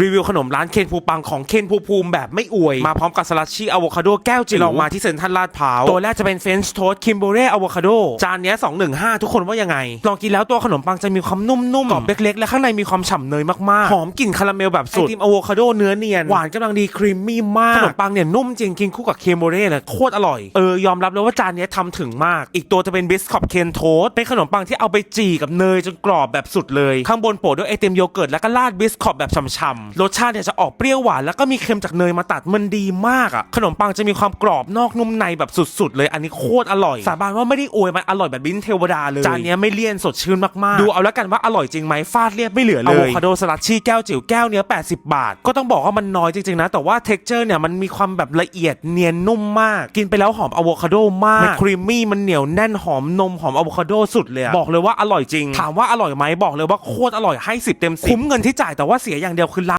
รีวิวขนมร้านเคนภูปังของเคนภูภูมิแบบไม่อวย มาพร้อมกับสลัดชี่อะโวคาโดแก้วจิ๋วลองมาที่เซ็นทรัลลาดพร้าวตัวแรกจะเป็นเฟรนช์โทสคิมโบเร่อะโวคาโดจานเนี้ย215 ทุกคนว่ายังไง ลองกินแล้วตัวขนมปังจะมีความนุ่มๆกรอบเล็กๆ และข้างในมีความฉ่ำเนยมากๆ หอมกลิ่นคาราเมลแบบสุดไอติมอะโวคาโดเนื้อเนียน หวานกำลังดีครีมมี่มากขนมปังเนี่ยนุ่มจริงกินคู่กับเคมโบเร่เนี่ยโคตรอร่อยเออยอมรับเลยว่าจานเนี้ยทำถึงมาก อีกตัวจะเป็นบิสคอตเคนโทสเป็นขนมปังที่เอาไปจี่กับเนยจนกรอบแบบสุดเลย ข้างบนโปะด้วยไอติมโยเกิร์ตแล้วก็ราดบิสคอตแบบฉ่ำๆรสชาติเนี่ยจะออกเปรี้ยวหวานแล้วก็มีเค็มจากเนยมาตัดมันดีมากอะ ขนมปังจะมีความกรอบนอกนุ่มในแบบสุดๆ เลยอันนี้โคตรอร่อย สาบานว่าไม่ได้อวยมันอร่อยแบบบินเทวดาเลย จานเนี้ยไม่เลี่ยนสดชื่นมากๆ ดูเอาแล้วกันว่าอร่อยจริงไหมฟาดเรียบไม่เหลือเลยอะโวคาโดสลัดชี่แก้วจิ๋วแก้วเนี้ย80 บาท ก็ต้องบอกว่ามันน้อยจริงๆนะ แต่ว่าเท็กเจอร์เนี่ยมันมีความแบบละเอียดเนียนนุ่มมาก กินไปแล้วหอมอะโวคาโดมากมันครีมมี่มันเหนียวแน่นหอมนมหอมอะโวคาโดสุดเลยอะบอกเลยว่าอร่อยจริง ถามว่าอร่อยไหมบอกเลยว่าโคตรอร่อยให้10เต็ม10คุ้มเงินที่จ่ายแต่ว่าเสียอย่างเดียวคือ